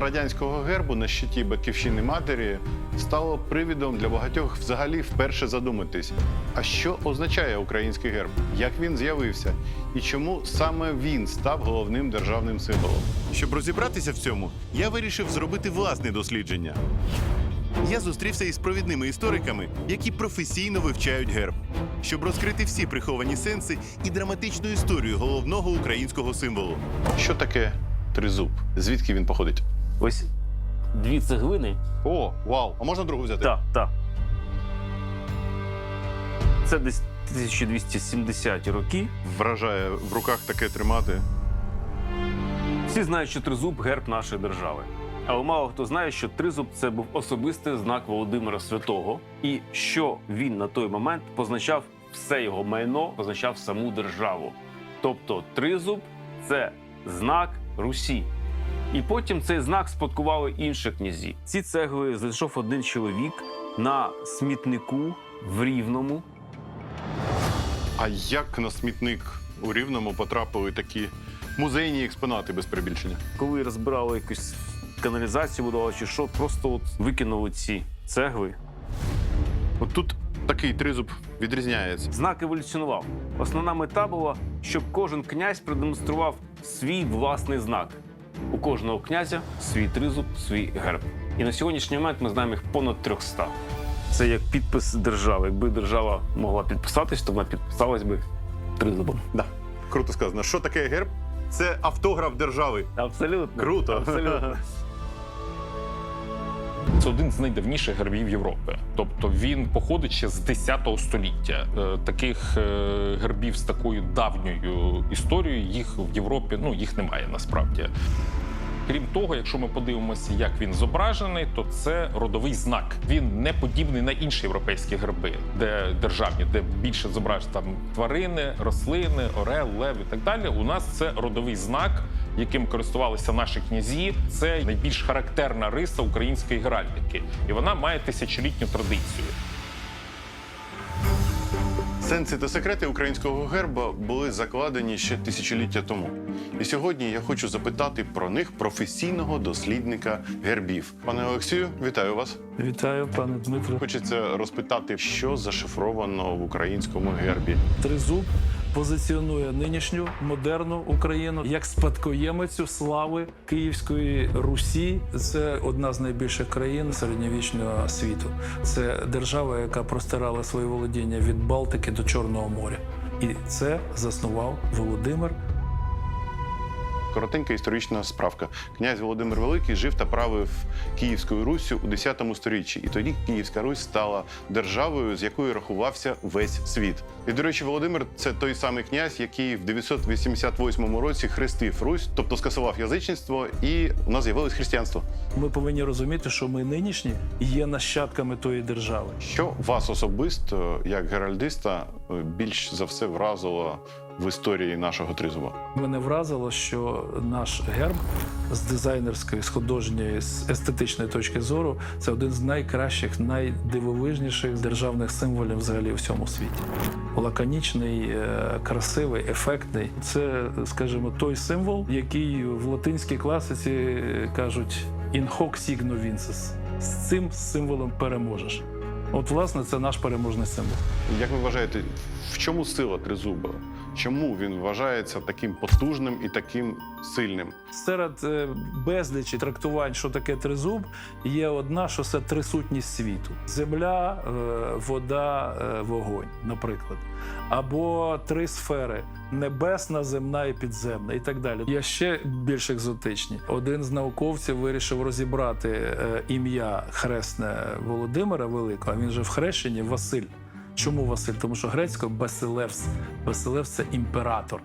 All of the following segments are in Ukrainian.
Радянського гербу на щиті батьківщини матері стало привідом для багатьох взагалі вперше задуматись. А що означає український герб? Як він з'явився? І чому саме він став головним державним символом? Щоб розібратися в цьому, я вирішив зробити власне дослідження. Я зустрівся із провідними істориками, які професійно вивчають герб, щоб розкрити всі приховані сенси і драматичну історію головного українського символу. Що таке тризуб? Звідки він походить? Ось дві цеглини. О, вау! А можна другу взяти? Так, так. Це десь 1270 роки. Вражає в руках таке тримати. Всі знають, що тризуб герб нашої держави. Але мало хто знає, що тризуб це був особистий знак Володимира Святого, і що він на той момент позначав все його майно, позначав саму державу. Тобто тризуб це знак Русі. І потім цей знак спадкували інші князі. Ці цегли знайшов один чоловік на смітнику в Рівному. А як на смітник у Рівному потрапили такі музейні експонати без перебільшення? коли розбирали якусь каналізацію, будували чи що, просто от викинули ці цегли. От тут такий тризуб відрізняється. Знак еволюціонував. Основна мета була, щоб кожен князь продемонстрував свій власний знак. У кожного князя свій тризуб, свій герб. І на сьогоднішній момент ми знаємо їх понад 300. Це як підпис держави. Якби держава могла підписатись, то вона підписалась би тризубом. Да. Круто сказано. Що таке герб? Це автограф держави. Абсолютно. Круто. Абсолютно. Це один з найдавніших гербів Європи. Тобто він походить ще з 10 століття. Е, Таких е, гербів з такою давньою історією їх в Європі ну їх немає насправді. Крім того, якщо ми подивимося, як він зображений, то це родовий знак. Він не подібний на інші європейські герби, де державні, де більше зображені там тварини, рослини, орел, лев і так далі. У нас це родовий знак, яким користувалися наші князі. Це найбільш характерна риса української геральдики, і вона має тисячолітню традицію. Сенси та секрети українського герба були закладені ще тисячоліття тому. І сьогодні я хочу запитати про них професійного дослідника гербів. Пане Олексію, вітаю вас. Вітаю, пане Дмитро. Хочеться розпитати, що зашифровано в українському гербі. Тризуб позиціонує нинішню модерну Україну як спадкоємицю слави Київської Русі. Це одна з найбільших країн середньовічного світу. Це держава, яка простирала своє володіння від Балтики до Чорного моря. І це заснував Володимир Коротенька історична справка. Князь Володимир Великий жив та правив Київською Руссю у 10 сторіччі, і тоді Київська Русь стала державою, з якою рахувався весь світ. І до речі, Володимир це той самий князь, який в 988 році хрестив Русь, тобто скасував язичництво, і у нас з'явилось християнство. Ми повинні розуміти, що ми нинішні є нащадками тої держави. Що вас особисто, як геральдиста, більш за все вразило в історії нашого тризуба? Мене вразило, що наш герб з дизайнерської, з художньої, з естетичної точки зору це один з найкращих, найдивовижніших державних символів взагалі у всьому світі. Лаконічний, е, красивий, ефектний. Це, скажімо, той символ, який в латинській класиці е, кажуть «in hoc signo vinces». З цим символом переможеш. От, власне, це наш переможний символ. Як ви вважаєте, в чому сила тризуба? Чому він вважається таким потужним і таким сильним? Серед е, безлічі трактувань, що таке тризуб, є одна, що це трисутність світу: земля, е, вода, е, вогонь, наприклад. Або три сфери: небесна, земна і підземна, і так далі. Є ще більш екзотичні. Один з науковців вирішив розібрати ім'я хресне Володимира Великого. а Він же в хрещенні Василь. Чому Василь? Тому що грецькою Басилевс. Басилевс це імператор.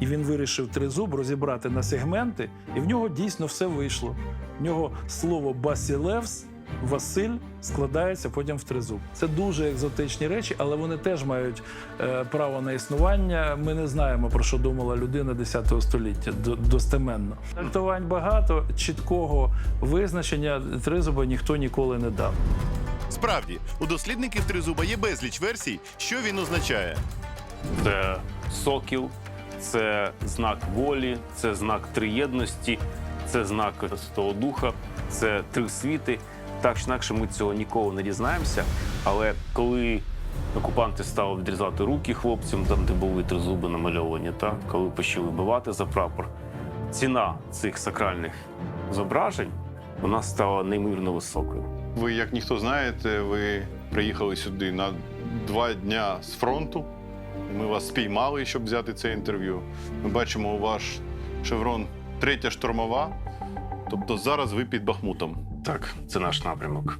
І він вирішив тризуб розібрати на сегменти, і в нього дійсно все вийшло. В нього слово Басилевс, Василь складається потім в тризуб. Це дуже екзотичні речі, але вони теж мають е, право на існування. Ми не знаємо про що думала людина 10 століття достеменно. Трактувань багато, чіткого визначення тризуба ніхто ніколи не дав. Справді, у дослідників тризуба є безліч версій, що він означає. Це сокіл, це знак волі, це знак триєдності, це знак Святого Духа, це три світи. Так чи інакше ми цього ніколи не дізнаємося. Але коли окупанти стали відрізати руки хлопцям, там де були три зуби намальовані, так коли почали вбивати за прапор, ціна цих сакральних зображень вона стала неймовірно високою. Ви, як ніхто знаєте, ви приїхали сюди на два дня з фронту. Ми вас спіймали, щоб взяти це інтерв'ю. Ми бачимо ваш шеврон третя штурмова. Тобто зараз ви під Бахмутом. Так, це наш напрямок.